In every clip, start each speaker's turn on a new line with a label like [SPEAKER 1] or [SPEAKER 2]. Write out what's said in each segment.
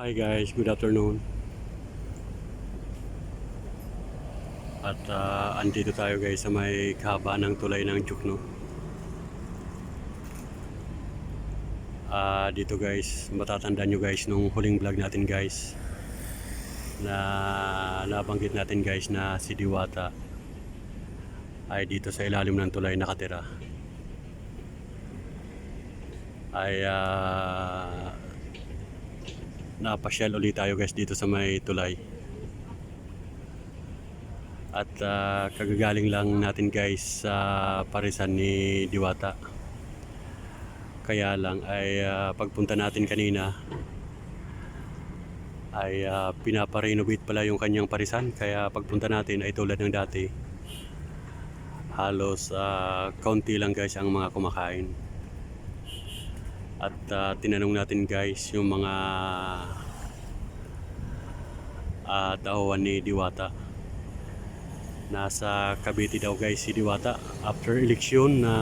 [SPEAKER 1] Hi guys, good afternoon. At ah, andito tayo guys sa may kaba ng tulay ng Jukno. Ah, dito guys, matatandaan nyo guys nung huling vlog natin guys na nabanggit natin guys na si Diwata ay dito sa ilalim ng tulay nakatira. Ay ah, napasyal ulit tayo guys dito sa may tulay. At ah, kagagaling lang natin guys sa parisan ni Diwata. Kaya lang ay ah, pagpunta natin kanina ay ah, pinaparenovate pala yung kanyang parisan. Kaya pagpunta natin ay tulad ng dati. Halos ah, kaunti lang guys ang mga kumakain. At ah, tinanong natin guys yung mga uh, tauhan ni Diwata. Nasa Cavite daw guys si Diwata. After eleksyon na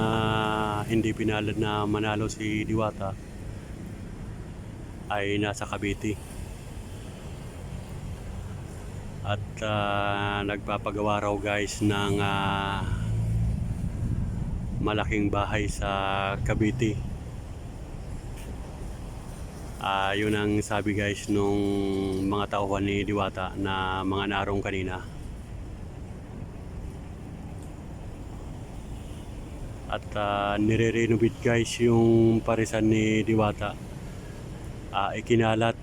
[SPEAKER 1] hindi pinalad na manalo si Diwata ay nasa Cavite. At ah, nagpapagawa raw guys ng ah, malaking bahay sa Cavite. Ah, yun ang sabi guys nung mga tauhan ni Diwata na mga narong kanina. At ah, nire-renovate guys yung parisan ni Diwata. Ah, ikinalat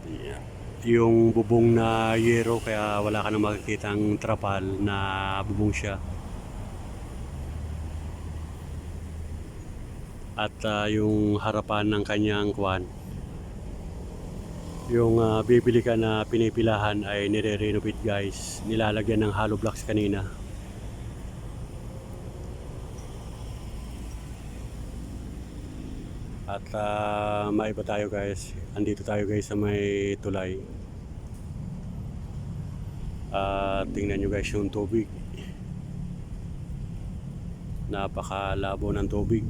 [SPEAKER 1] yung bubong na yero kaya wala ka na makikitang trapal na bubong siya. At ah, yung harapan ng kanyang kwan, yung ah, bibili ka na pinipilahan ay nire-renovate guys. Nilalagyan ng hollow blocks kanina. At ah, maiba tayo guys. Andito tayo guys sa may tulay. At tingnan nyo guys yung tubig. Napakalabo ng tubig.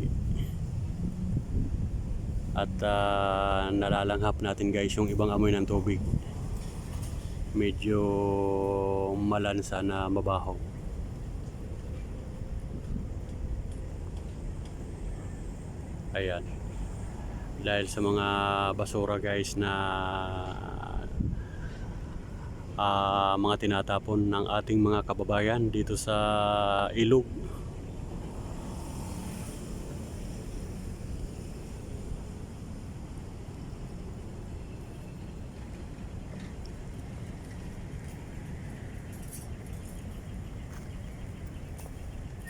[SPEAKER 1] At ah, nalalanghap natin guys yung ibang amoy ng tubig. Medyo malansa na mabaho. Ayan. Dahil sa mga basura guys na ah, mga tinatapon ng ating mga kababayan dito sa ilog.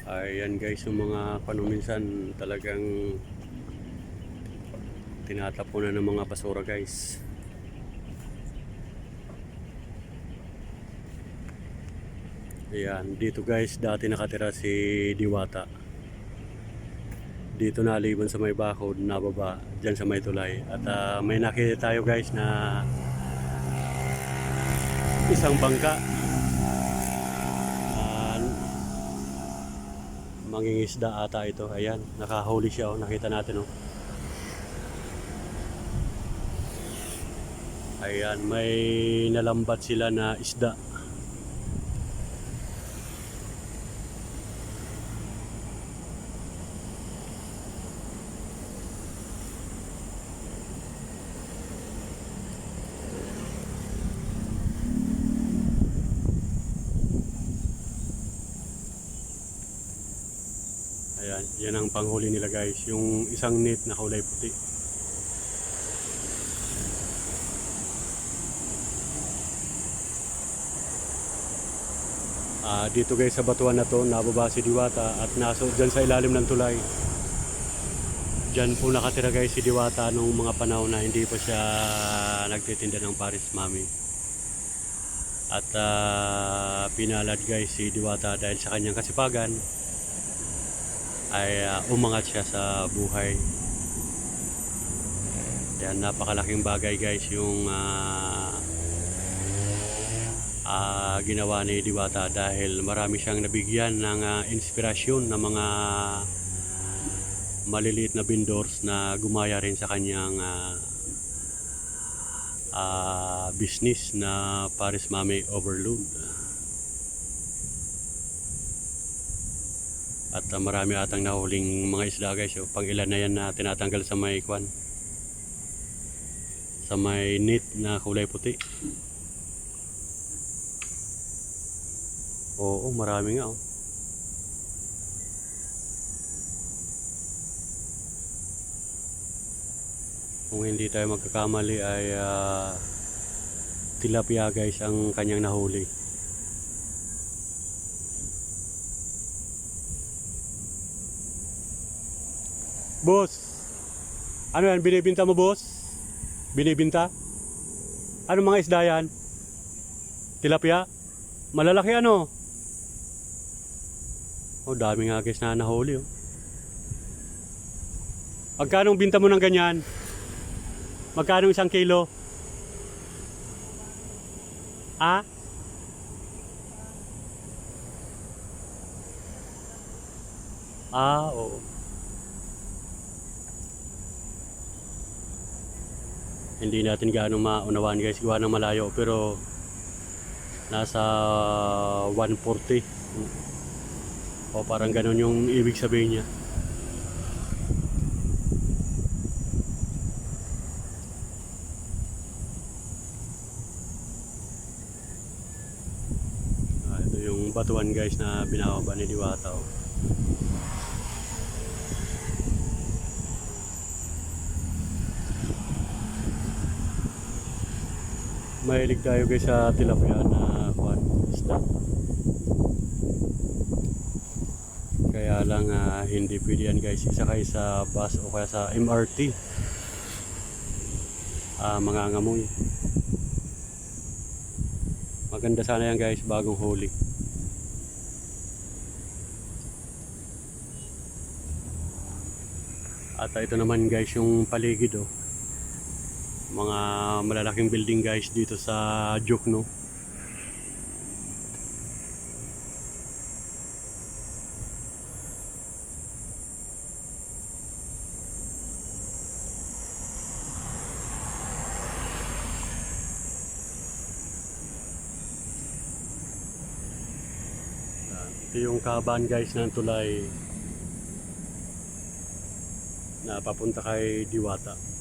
[SPEAKER 1] Ayan guys, yung mga kano minsan talagang tinatapunan ng mga basura guys. Ayan, dito guys, dati nakatira si Diwata. Dito naliban sa may bakod, nababa, dyan sa may tulay. At ah, may nakita tayo guys na isang bangka. Mangingisda ata ito. Ayan, nakahuli siya. Oh. Nakita natin. Oh. Ayan, may nalambat sila na isda. Ayan, yan ang panghuli nila guys. Yung isang net na kulay puti. Ah, dito guys sa batuan na to, nababa si Diwata at naso dyan sa ilalim ng tulay. Dyan po nakatira guys si Diwata nung mga panahon na hindi pa siya nagtitinda ng Paris Mami. At ah, pinalad guys si Diwata dahil sa kanyang kasipagan ay ah, umangat siya sa buhay. Yan, napakalaking bagay guys yung ah, ah, ginawa ni Diwata dahil marami siyang nabigyan ng ah, inspirasyon ng mga maliliit na vendors na gumaya rin sa kanyang ah, ah, business na Paris Mami Overload. At ah, marami atang nahuling mga isda guys. Yung pang ilan na yan na tinatanggal sa may kwan. Sa may net na kulay puti. Oo, marami nga oh. Kung hindi tayo magkakamali ay ah, tilapia guys ang kanyang nahuli. Boss, ano yan? Binibinta mo boss? Binibinta? Ano mga isda yan? Tilapia? Malalaki ano? Oh, dami nga guys na nahuli oh. Magkano binta mo ng ganyan? Magkano isang kilo? Ah? Ah, oo. Hindi natin gaano maunawaan guys, gawa ng malayo pero nasa 140. O parang ganun yung ibig sabihin niya. Ah, ito yung batuan guys na binababa ni Diwata. oh. Mahilig tayo guys sa tilapia na kwan, isda. Kaya lang ah, hindi pwede yan guys isakay sa bus o kaya sa MRT. Ah, mga ngamoy. Maganda sana yan guys bagong huli. At ito naman guys yung paligid oh. Mga malalaking building guys dito sa Jokno. Ito yung kaban guys ng tulay na papunta kay Diwata.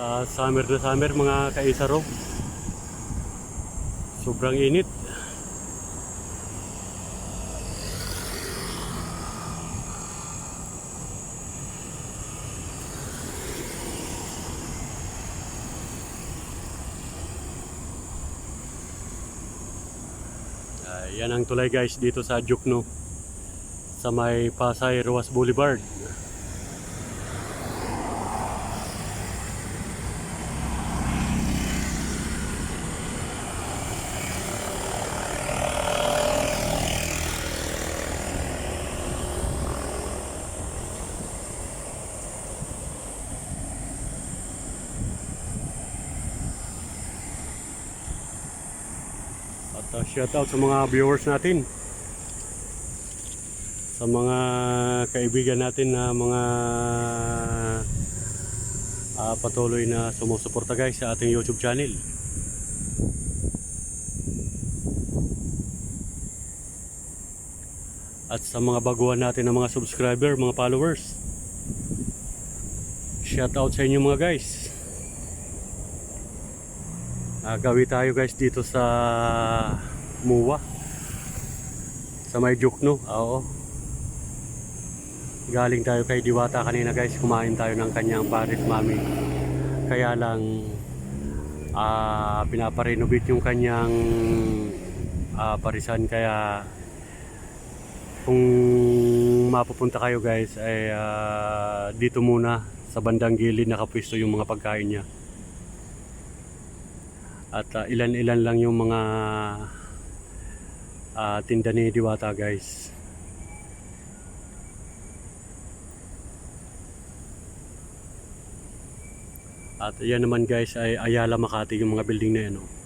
[SPEAKER 1] Ah, summer na summer mga kaisaro. Sobrang init. Ah, yan ang tulay guys dito sa Jukno sa may Pasay Ruas Boulevard. Uh, shout out sa mga viewers natin. Sa mga kaibigan natin na mga ah, patuloy na sumusuporta guys sa ating YouTube channel. At sa mga baguhan natin ng mga subscriber, mga followers. Shout out sa inyo mga guys. Agawi tayo guys dito sa Muwa. Sa may Jukno. Oo. Galing tayo kay Diwata kanina guys. Kumain tayo ng kanyang Paris Mami. Kaya lang ah pinaparenovate yung kanyang ah, parisan kaya kung mapupunta kayo guys ay ah, dito muna sa bandang gilid nakapwesto yung mga pagkain niya at ah, ilan-ilan lang yung mga ah, tinda ni Diwata guys. At yan naman guys ay Ayala Makati yung mga building na yan. Oh.